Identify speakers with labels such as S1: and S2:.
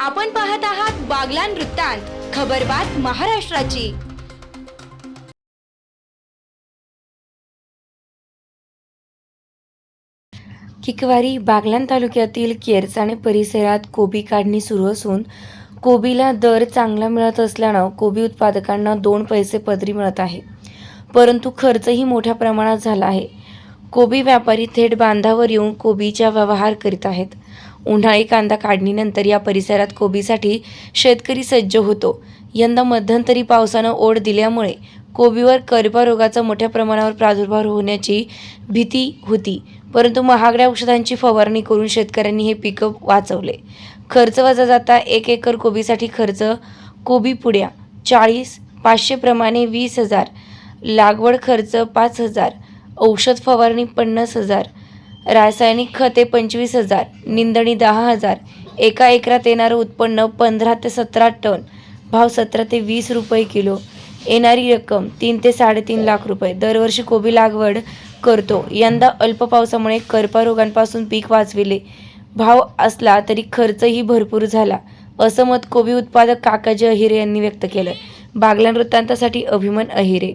S1: आपण पाहत आहात बागलान वृत्तांत खबरबात महाराष्ट्राची.
S2: किकवारी बागलाण तालुक्यातील केरचाणे परिसरात कोबी काढणी सुरू असून कोबीला दर चांगला मिळत असल्यानं कोबी उत्पादकांना दोन पैसे पदरी मिळत आहे. परंतु खर्चही मोठ्या प्रमाणात झाला आहे. कोबी व्यापारी थेट बांधावर येऊन कोबीचा व्यवहार करीत आहेत. उन्हाळी कांदा काढणीनंतर या परिसरात कोबीसाठी शेतकरी सज्ज होतो. यंदा मध्यंतरी पावसानं ओढ दिल्यामुळे कोबीवर करपा रोगाचा मोठ्या प्रमाणावर प्रादुर्भाव होण्याची भीती होती. परंतु महागड्या औषधांची फवारणी करून शेतकऱ्यांनी हे पिकं वाचवले. खर्च वजा जाता एक एकर कोबीसाठी खर्च कोबी पुड्या चाळीस पाचशेप्रमाणे वीस हजार लागवड खर्च पाच हजार औषध फवारणी पन्नास हजार रासायनिक खते पंचवीस हजार निंदणी दहा हजार. एका एकरात येणारं उत्पन्न पंधरा ते सतरा टन. भाव सतरा ते वीस रुपये किलो. येणारी रक्कम तीन ते साडेतीन लाख रुपये. दरवर्षी कोबी लागवड करतो. यंदा अल्प पावसामुळे करपा रोगांपासून पीक वाचविले. भाव असला तरी खर्चही भरपूर झाला. असं मत कोबी उत्पादक काकाजी अहिरे यांनी व्यक्त केलं बागलान वृत्तांतासाठी अभिमन अहिरे.